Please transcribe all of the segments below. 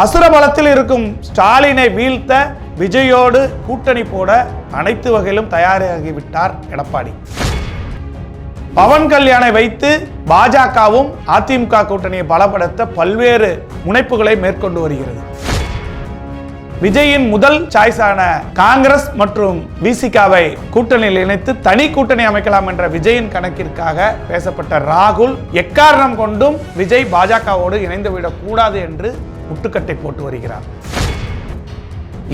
அசுரபலத்தில் இருக்கும் ஸ்டாலினை வீழ்த்த விஜயோடு கூட்டணி போட அனைத்து வகையிலும் தயாராகிவிட்டார் எடப்பாடி. பவன் கல்யாணை வைத்து பாஜகவும் அதிமுக கூட்டணியை பலப்படுத்த பல்வேறு முனைப்புகளை மேற்கொண்டு வருகிறது. விஜயின் முதல் சாய்ஸான காங்கிரஸ் மற்றும் விசிகாவை கூட்டணியில் இணைத்து தனி கூட்டணி அமைக்கலாம் என்ற விஜயின் கணக்கிற்காக பேசப்பட்ட ராகுல் எக்காரணம் கொண்டும் விஜய் பாஜகவோடு இணைந்துவிடக் கூடாது என்று முட்டுக்கட்டை போட்டு வருகிறார்.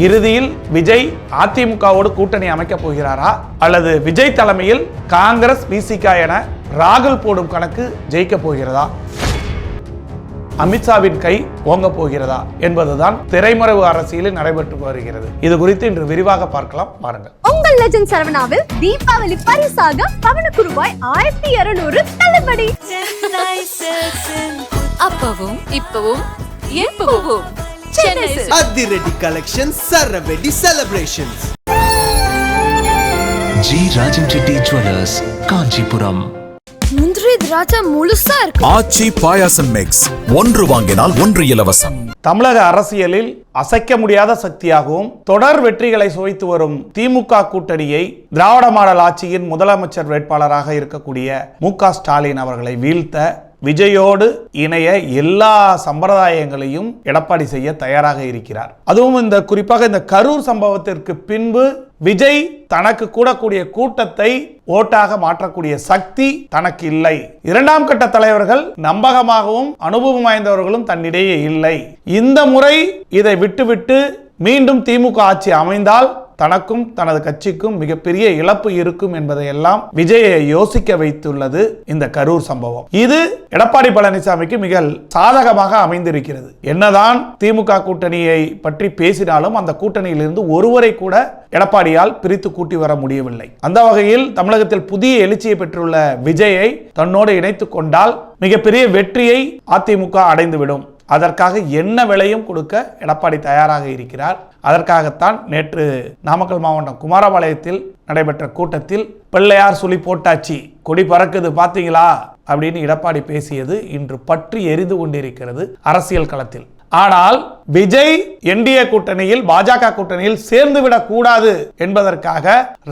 இறுதியில் விஜய் அதிமுகவோடு கூட்டணி அமைக்கப் போகிறாரா? அல்லது விஜய் தலைமையில் காங்கிரஸ் விசிகா என ராகுல் போடும் கணக்கு ஜெயிக்கப் போகிறதா? அமித்ஷாவின் கை ஓங்க போகிறதா? என்பதுதான் திரைமறைவு அரசியலில் நடைபெற்று வருகிறது. இது குறித்து இன்று விரிவாக பார்க்கலாம். பாருங்கள் உங்கள் லெஜண்ட் சரவணாவில் தீபாவளி பரிசாக பவனுக்கு ரூபாய் ஆயிரத்தி இருநூறு தள்ளுபடி. அப்பவும் இப்பவும் எப்பவும் சென்னை. அதிரடி collection சரவெடி celebrations G Rajan Reddy jewellers Kanchipuram முந்திரி திராட்சை முழுசா இருக்கு. ஆச்சி பாயாசம் மிக்ஸ் ஒன்று வாங்கினால் ஒன்று இலவசம். தமிழக அரசியலில் அசைக்க முடியாத சக்தியாகவும் தொடர் வெற்றிகளை சுவைத்து வரும் திமுக கூட்டணியை திராவிட மாடல் ஆட்சியின் முதலமைச்சர் வேட்பாளராக இருக்கக்கூடிய மு க ஸ்டாலின் அவர்களை வீழ்த்த விஜயோடு இணைய எல்லா சம்பிரதாயங்களையும் எடப்பாடி செய்ய தயாராக இருக்கிறார். அதுவும் இந்த குறிப்பாக இந்த கரூர் சம்பவத்திற்கு பின்பு விஜய் தனக்கு கூடக்கூடிய கூட்டத்தை ஓட்டாக மாற்றக்கூடிய சக்தி தனக்கு இல்லை. இரண்டாம் கட்ட தலைவர்கள் நம்பகமாகவும் அனுபவம் வாய்ந்தவர்களும் தன்னிடையே இல்லை. இந்த முறை இதை விட்டுவிட்டு மீண்டும் திமுக ஆட்சி அமைந்தால் தனக்கும் தனது கட்சிக்கும் மிகப்பெரிய இழப்பு இருக்கும் என்பதையெல்லாம் விஜயை யோசிக்க வைத்துள்ளது இந்த கரூர் சம்பவம். இது எடப்பாடி பழனிசாமிக்கு மிக சாதகமாக அமைந்திருக்கிறது. என்னதான் திமுக கூட்டணியை பற்றி பேசினாலும் அந்த கூட்டணியிலிருந்து ஒருவரை கூட எடப்பாடியால் பிரித்து கூட்டி வர முடியவில்லை. அந்த வகையில் தமிழகத்தில் புதிய எழுச்சியை பெற்றுள்ள விஜயை தன்னோடு இணைத்துக் கொண்டால் மிகப்பெரிய வெற்றியை அதிமுக அடைந்துவிடும். அதற்காக என்ன விலையும் கொடுக்க எடப்பாடி தயாராக இருக்கிறார். அதற்காகத்தான் நேற்று நாமக்கல் மாவட்டம் குமாரபாளையத்தில் நடைபெற்ற கூட்டத்தில் பிள்ளையார் சுழி போட்டாச்சு கொடி பறக்குது பாத்தீங்களா? அப்படின்னு எடப்பாடி பேசியது இன்று பற்றி எரிந்து கொண்டிருக்கிறது அரசியல் களத்தில். ஆனால் விஜய் என்டிஏ கூட்டணியில் பாஜக கூட்டணியில் சேர்ந்து விடக் கூடாது என்பதற்காக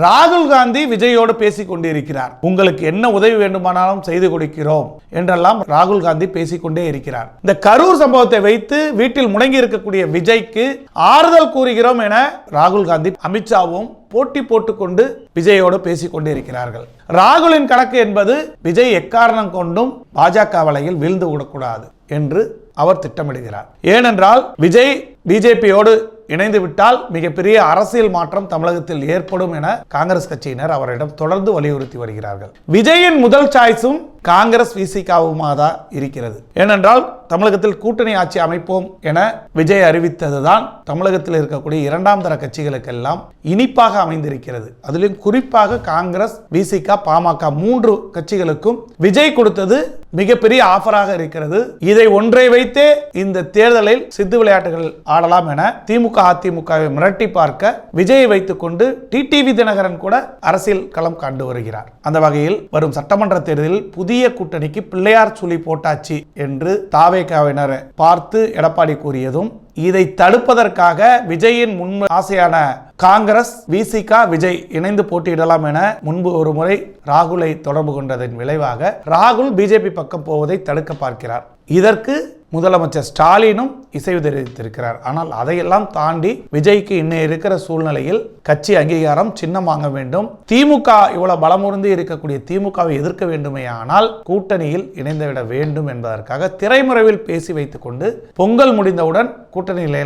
ராகுல் காந்தி விஜயோடு பேசிக் கொண்டிருக்கிறார். உங்களுக்கு என்ன உதவி வேண்டுமானாலும் செய்து கொடுக்கிறோம் என்றெல்லாம் ராகுல் காந்தி பேசிக்கொண்டே இருக்கிறார். இந்த கரூர் சம்பவத்தை வைத்து வீட்டில் முடங்கி இருக்கக்கூடிய விஜய்க்கு ஆறுதல் கூறுகிறோம் என ராகுல் காந்தி அமித்ஷாவும் போட்டி போட்டுக்கொண்டு விஜயோடு பேசிக் கொண்டிருக்கிறார்கள் ராகுலின் கணக்கு என்பது விஜய் எக்காரணம் கொண்டும் பாஜக வலையில் வீழ்ந்து விடக்கூடாது என்று அவர் திட்டமிடுகிறார். ஏனென்றால் விஜய் பிஜேபியோடு இணைந்து விட்டால் மிகப்பெரிய அரசியல் மாற்றம் தமிழகத்தில் ஏற்படும் என காங்கிரஸ் கட்சியினர் அவரிடம் தொடர்ந்து வலியுறுத்தி வருகிறார்கள். விஜயின் முதல் சாய்ஸும் காங்கிரஸ் விசிகாவுமாக தான் இருக்கிறது. ஏனென்றால் தமிழகத்தில் கூட்டணி ஆட்சி அமைப்போம் என விஜய் அறிவித்ததுதான் தமிழகத்தில் இருக்கக்கூடிய இரண்டாம் தர கட்சிகளுக்கெல்லாம் இனிப்பாக அமைந்திருக்கிறது. அதிலும் குறிப்பாக காங்கிரஸ் விசிகா பாமக மூன்று கட்சிகளுக்கும் விஜய் கொடுத்தது மிகப்பெரிய ஆஃபராக இருக்கிறது. இதை ஒன்றை வைத்தே இந்த தேர்தலில் சித்து விளையாட்டுகள் ஆடலாம் என திமுக அதிமுகவை மிரட்டி பார்க்க விஜயை வைத்துக்கொண்டு டிடிவி தினகரன் கூட அரசியல் களம் கண்டு வருகிறார். அந்த வகையில் வரும் சட்டமன்ற தேர்தலில் புதிய கூட்டணிக்கு பிள்ளையார் சொல்லி போட்டாச்சு என்று தாவேகாவினர் பார்த்து எடப்பாடி கூறியதும் இதை தடுப்பதற்காக விஜயின் முன் ஆசையான காங்கிரஸ் விசிகா விஜய் இணைந்து போட்டியிடலாம் என முன்பு ஒரு முறை ராகுலை தொடர்பு கொண்டதன் விளைவாக ராகுல் பிஜேபி பக்கம் போவதை தடுக்க பார்க்கிறார். இதற்கு முதலமைச்சர் ஸ்டாலினும் இசைவு தெரிவித்திருக்கிறார். ஆனால் அதையெல்லாம் தாண்டி விஜய்க்கு இன்னும் இருக்கிற சூழ்நிலையில் கட்சி அங்கீகாரம் சின்னம் வாங்க வேண்டும். திமுக இவ்வளவு பலமுறுந்து இருக்கக்கூடிய திமுகவை எதிர்க்க வேண்டுமே ஆனால் கூட்டணியில் இணைந்துவிட வேண்டும் என்பதற்காக திரைமுறைவில் பேசி வைத்துக் கொண்டு பொங்கல் முடிந்தவுடன் கூட்டணியில்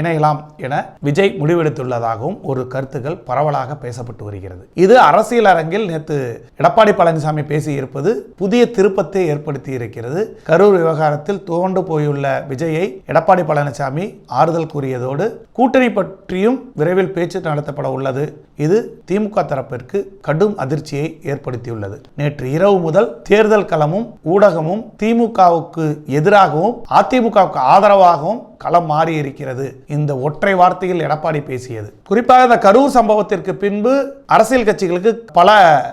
இணையலாம் என விஜய் முடிவெடுத்துள்ளதாகவும் ஒரு கருத்துக்கள் பரவலாக பேசப்பட்டு வருகிறது. இது அரசியல் அரங்கில் நேற்று எடப்பாடி பழனிசாமி பேசியிருப்பது புதிய திருப்பத்தை ஏற்படுத்தி இருக்கிறது. கரூர் விவகாரத்தில் துவண்டு போயுள்ள விஜயை எடப்பாடி பழனிசாமி ஆறுதல் கூறியதோடு கூட்டணி பற்றியும் விரைவில் பேச்சு நடத்தப்பட உள்ளது. இது திமுக தரப்பிற்கு கடும் அதிர்ச்சியை ஏற்படுத்தியுள்ளது. நேற்று இரவு முதல் தேர்தல் களமும் ஊடகமும் திமுகவுக்கு எதிராகவும் அதிமுகவுக்கு ஆதரவாகவும் களம் மாறி இருக்கிறது. இந்த ஒற்றை வார்த்தையில் எடப்பாடி பேசியது. குறிப்பாக இந்த கரூர் சம்பவத்திற்கு பின்பு அரசியல் கட்சிகளுக்கு பல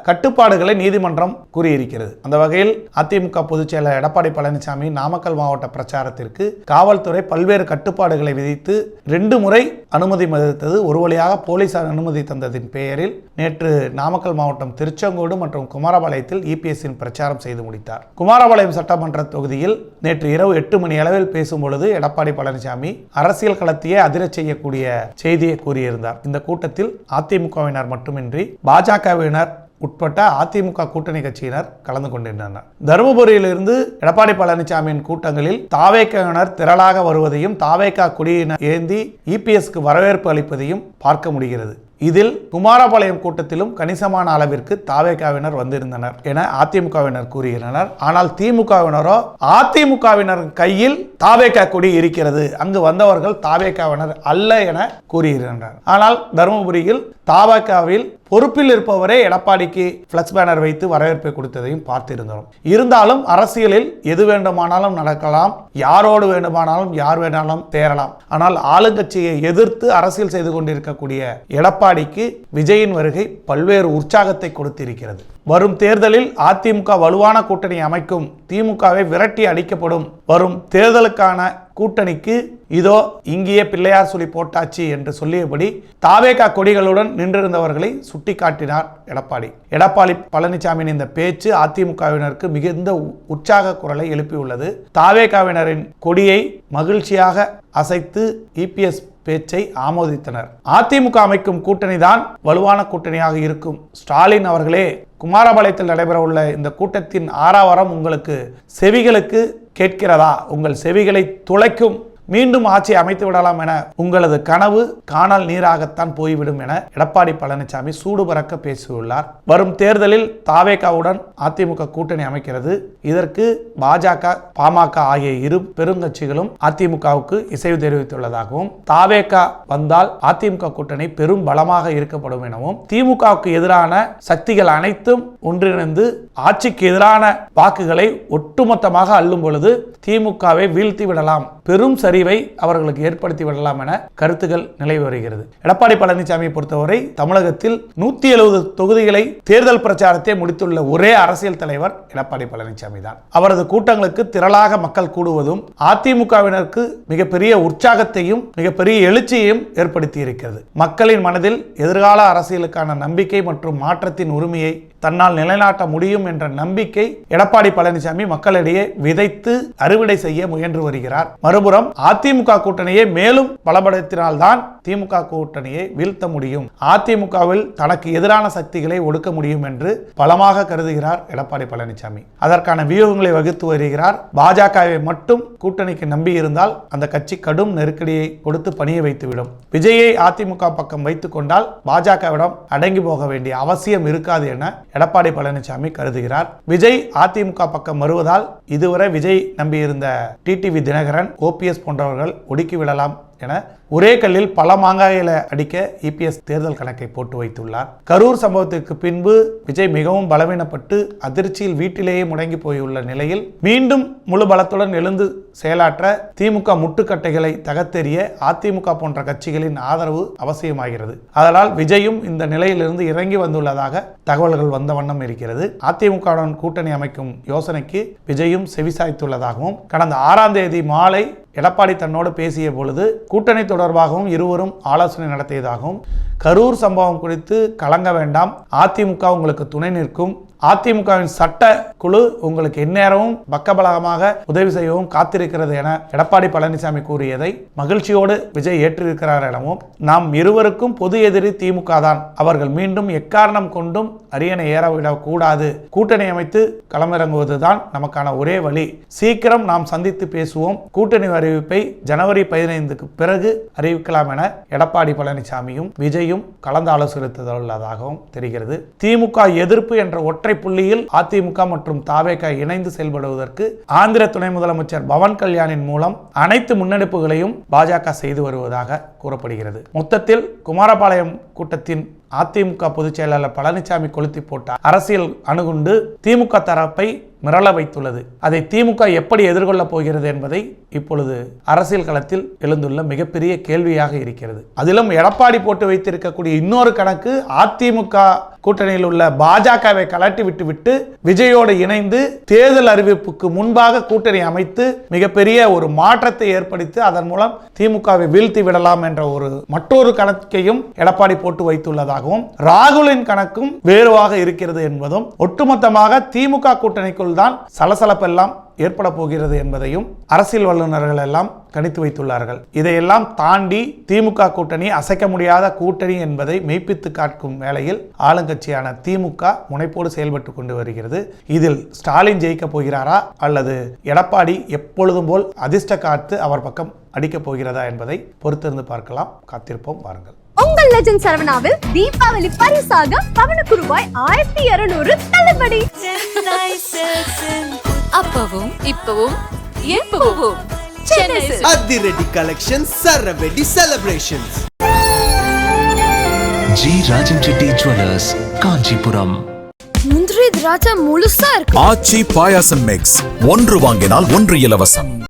கட்டுப்பாடுகளை நீதிமன்றம் கூறியிருக்கிறது. அந்த வகையில் அதிமுக பொதுச் செயலர் எடப்பாடி பழனிசாமி நாமக்கல் மாவட்ட பிரச்சாரத்திற்கு காவல்துறை பல்வேறு கட்டுப்பாடுகளை விதித்து ரெண்டு முறை அனுமதி மறுத்தது. ஒரு வழியாக போலீசார் அனுமதி தந்ததின் பெயரில் நேற்று நாமக்கல் மாவட்டம் திருச்செங்கோடு மற்றும் குமாரபாளையத்தில் இபிஎஸ்ஸின் பிரச்சாரம் செய்து முடித்தார். குமாரபாளையம் சட்டமன்ற தொகுதியில் நேற்று இரவு எட்டு மணி அளவில் பேசும்பொழுது எடப்பாடி பழனிசாமி அரசியல் களத்தையே அதிரச் செய்யக்கூடிய செய்தியை கூறியிருந்தார். இந்த கூட்டத்தில் அதிமுகவினர் மட்டுமின்றி பாஜகவினர் உட்பட்ட அதிமுக கூட்டணி கட்சியினர் கலந்து கொண்டிருந்தனர். தருமபுரியிலிருந்து எடப்பாடி பழனிசாமியின் கூட்டங்களில் தாவேக்கவினர் திரளாக வருவதையும் தாவேக்கா குடியினர் ஏந்தி இபிஎஸ்க்கு வரவேற்பு அளிப்பதையும் பார்க்க முடிகிறது. இதில் குமாரபாளையம் கூட்டத்திலும் கணிசமான அளவிற்கு தாவேகாவினர் வந்திருந்தனர் என அதிமுகவினர் கூறுகின்றனர். ஆனால் திமுகவினரோ அதிமுகவினர் கையில் தாவேகா கொடி இருக்கிறது. அங்கு வந்தவர்கள் தாவேகாவினர் அல்ல என கூறுகின்றனர். ஆனால் தருமபுரியில் தாபாக்காவில் பொறுப்பில் இருப்பவரே எடப்பாடிக்கு ஃப்ளக்ஸ் பேனர் வைத்து வரவேற்பை கொடுத்ததையும் பார்த்திருந்தோம். இருந்தாலும் அரசியலில் எது வேண்டுமானாலும் நடக்கலாம் யாரோடு வேண்டுமானாலும் யார் வேணாலும் தேரலாம் ஆனால் ஆளுங்கட்சியை எதிர்த்து அரசியல் செய்து கொண்டிருக்கக்கூடிய எடப்பாடிக்கு விஜயின் வருகை பல்வேறு உற்சாகத்தை கொடுத்திருக்கிறது. வரும் தேர்தலில் அதிமுக வலுவான கூட்டணி அமைக்கும் திமுகவை விரட்டி அடிக்கப்படும். வரும் தேர்தலுக்கான கூட்டணிக்கு இதோ இங்கேயே பிள்ளையார் சொல்லி போட்டாச்சு என்று சொல்லியபடி தாவேகா கொடிகளுடன் நின்றிருந்தவர்களை சுட்டிக்காட்டினார் எடப்பாடி. எடப்பாடி பழனிசாமியின் இந்த பேச்சு அதிமுகவினருக்கு மிகுந்த உ- உற்சாக குரலை எழுப்பியுள்ளது. தாவேகாவினரின் கொடியை மகிழ்ச்சியாக அசைத்து இபிஎஸ் பேச்சை ஆமோதித்தனர். அதிமுக அமைக்கும் கூட்டணி தான் வலுவான கூட்டணியாக இருக்கும். ஸ்டாலின் அவர்களே குமாரபாளையத்தில் நடைபெறவுள்ள இந்த கூட்டத்தின் ஆறாவரம் உங்களுக்கு செவிகளுக்கு கேட்கிறதா? உங்கள் செவிகளை துளைக்கும் மீண்டும் ஆட்சி அமைத்து விடலாம் என உங்களது கனவு காணல் நீராகத்தான் போய்விடும் என எடப்பாடி பழனிசாமி சூடு பறக்க பேசியுள்ளார். வரும் தேர்தலில் தாவேகாவுடன் அதிமுக கூட்டணி அமைக்கிறது. இதற்கு பாஜக பாமக ஆகிய இரு பெருங்கட்சிகளும் அதிமுகவுக்கு இசைவு தெரிவித்துள்ளதாகவும் தாவேகா வந்தால் அதிமுக கூட்டணி பெரும் பலமாக இருக்கப்படும் எனவும் திமுகவுக்கு எதிரான சக்திகள் அனைத்தும் ஒன்றிணைந்து ஆட்சிக்கு எதிரான வாக்குகளை ஒட்டுமொத்தமாக அள்ளும் பொழுது திமுகவை வீழ்த்தி விடலாம். பெரும் சரி சரிவை அவர்களுக்கு ஏற்படுத்தி விடலாம் என கருத்துக்கள் நிலவி வருகிறது. எடப்பாடி பழனிசாமியை பொறுத்தவரை தமிழகத்தில் நூத்தி எழுபது தொகுதிகளை தேர்தல் பிரச்சாரத்தை முடித்துள்ள ஒரே அரசியல் தலைவர் எடப்பாடி பழனிசாமி தான். அவரது கூட்டங்களுக்கு திரளாக மக்கள் கூடுவதும் அதிமுகவினருக்கு மிகப்பெரிய உற்சாகத்தையும் மிகப்பெரிய எழுச்சியையும் ஏற்படுத்தி இருக்கிறது மக்களின் மனதில் எதிர்கால அரசியலுக்கான நம்பிக்கை மற்றும் மாற்றத்தின் உரிமையை தன்னால் நிலைநாட்ட முடியும் என்ற நம்பிக்கை எடப்பாடி பழனிசாமி மக்களிடையே விதைத்து அறுவடை செய்ய முயன்று வருகிறார். மறுபுறம் அதிமுக கூட்டணியை மேலும் பலப்படுத்தினால்தான் திமுக கூட்டணியை வீழ்த்த முடியும். அதிமுகவில் தனக்கு எதிரான சக்திகளை ஒடுக்க முடியும் என்று பலமாக கருதுகிறார் எடப்பாடி பழனிசாமி. அதற்கான வியூகங்களை வகுத்து வருகிறார். பாஜகவை மட்டும் கூட்டணிக்கு நம்பி இருந்தால் அந்த கட்சி கடும் நெருக்கடியை கொடுத்து பணிய வைத்துவிடும். விஜயை அதிமுக பக்கம் வைத்துக் கொண்டால் பாஜகவிடம் அடங்கி போக வேண்டிய அவசியம் இருக்காது என எடப்பாடி பழனிசாமி கருதுகிறார். விஜய் அதிமுக பக்கம் வருவதால் இதுவரை விஜய் நம்பியிருந்த டிடிவி தினகரன் ஓபிஎஸ் போன்றவர்கள் ஒடுக்கி விடலாம். என ஒரே கல்லில் பல மாங்காயில அடிக்க இபிஎஸ் தேர்தல் கணக்கை போட்டு வைத்துள்ளார். கரூர் சம்பவத்திற்கு பின்பு விஜய் மிகவும் பலவீனப்பட்டு அதிர்ச்சியில் வீட்டிலேயே முடங்கி போயுள்ள நிலையில் மீண்டும் முழு பலத்துடன் எழுந்து செயலாற்ற திமுக முட்டுக்கட்டைகளை தகர்த்தெறிய அதிமுக போன்ற கட்சிகளின் ஆதரவு அவசியமாகிறது. அதனால் விஜயும் இந்த நிலையிலிருந்து இறங்கி வந்துள்ளதாக தகவல்கள் வந்த வண்ணம் இருக்கிறது. அதிமுகவுடன் கூட்டணி அமைக்கும் யோசனைக்கு விஜயும் செவிசாய்த்துள்ளதாகவும் கடந்த ஆறாம் தேதி மாலை எடப்பாடி தன்னோடு பேசிய பொழுது கூட்டணி தொடர்பாகவும் இருவரும் ஆலோசனை நடத்தியதாகவும் கரூர் சம்பவம் குறித்து கலங்க வேண்டாம் அதிமுக உங்களுக்கு துணை நிற்கும் அதிமுகவின் சட்ட குழு உங்களுக்கு எந்நேரமும் பக்கபலகமாக உதவி செய்யவும் காத்திருக்கிறது என எடப்பாடி பழனிசாமி கூறியதை மகிழ்ச்சியோடு விஜய் ஏற்றிருக்கிறார் எனவும் நாம் இருவருக்கும் பொது எதிரி திமுக தான். அவர்கள் மீண்டும் எக்காரணம் கொண்டும் அரியணை ஏறவிடக்கூடாது. கூட்டணி அமைத்து களமிறங்குவதுதான் நமக்கான ஒரே வழி. சீக்கிரம் நாம் சந்தித்து பேசுவோம். கூட்டணி அறிவிப்பை ஜனவரி பதினைந்துக்கு பிறகு அறிவிக்கலாம் என எடப்பாடி பழனிசாமியும் விஜயும் கலந்து ஆலோசித்துள்ளதாகவும் தெரிகிறது. திமுக எதிர்ப்பு என்ற ஒற்றை புள்ளியில் அதிமுக மற்றும் தாவேக இணைந்து செயல்படுவதற்கு ஆந்திர துணை முதலமைச்சர் பவன் கல்யாணின் மூலம் அனைத்து முன்னெடுப்புகளையும் பாஜக செய்து வருவதாக கூறப்படுகிறது. மொத்தத்தில் குமாரபாளையம் கூட்டத்தின் அதிமுக பொதுச் செயலாளர் பழனிசாமி கொளுத்தி போட்ட அரசியல் அணுகுண்டு திமுக தரப்பை மிரள வைத்துள்ளது. அதை திமுக எப்படி எதிர்கொள்ளப் போகிறது என்பதை இப்பொழுது அரசியல் களத்தில் எழுந்துள்ள மிகப்பெரிய கேள்வியாக இருக்கிறது. அதிலும் எடப்பாடி போட்டு வைத்திருக்கக்கூடிய இன்னொரு கணக்கு அதிமுக கூட்டணியில் உள்ள பாஜகவை கலட்டி விட்டுவிட்டு விஜயோடு இணைந்து தேர்தல் அறிவிப்புக்கு முன்பாக கூட்டணி அமைத்து மிகப்பெரிய ஒரு மாற்றத்தை ஏற்படுத்தி அதன் மூலம் திமுகவை வீழ்த்தி விடலாம் என்ற ஒரு மற்றொரு கணக்கையும் எடப்பாடி போட்டு வைத்துள்ளதாக கணக்காகவும் ராகுலின் கணக்கும் வேறுவாக இருக்கிறது என்பதும் ஒட்டுமொத்தமாக திமுக கூட்டணிக்குள் தான் சலசலப்பெல்லாம் ஏற்பட போகிறது என்பதையும் அரசியல் வல்லுநர்கள் எல்லாம் கணித்து வைத்துள்ளார்கள். இதையெல்லாம் தாண்டி திமுக கூட்டணி அசைக்க முடியாத கூட்டணி என்பதை மெய்ப்பித்து காட்கும் வேளையில் ஆளுங்கட்சியான திமுக முனைப்போடு செயல்பட்டு கொண்டு வருகிறது. இதில் ஸ்டாலின் ஜெயிக்க போகிறாரா அல்லது எடப்பாடி எப்பொழுதும் போல் அதிர்ஷ்ட காத்து அவர் பக்கம் அடிக்கப் போகிறதா என்பதை பொறுத்திருந்து பார்க்கலாம். காத்திருப்போம் வாருங்கள். உங்கள் லெஜண்ட் சரவணாவில் தீபாவளி பரிசாக பவனுக்கு ரூபாய் ஆயிரத்தி இருநூறு தள்ளுபடி. அப்பவும் இப்பவும் எப்பவும். அதிரடி collection சரவெடி celebrations G Rajan Reddy jewellers Kanchipuram. முந்திரி திராட்சை முழுசா இருக்கு. ஆச்சி பாயாசம் மிக்ஸ் ஒன்று வாங்கினால் ஒன்று இலவசம்.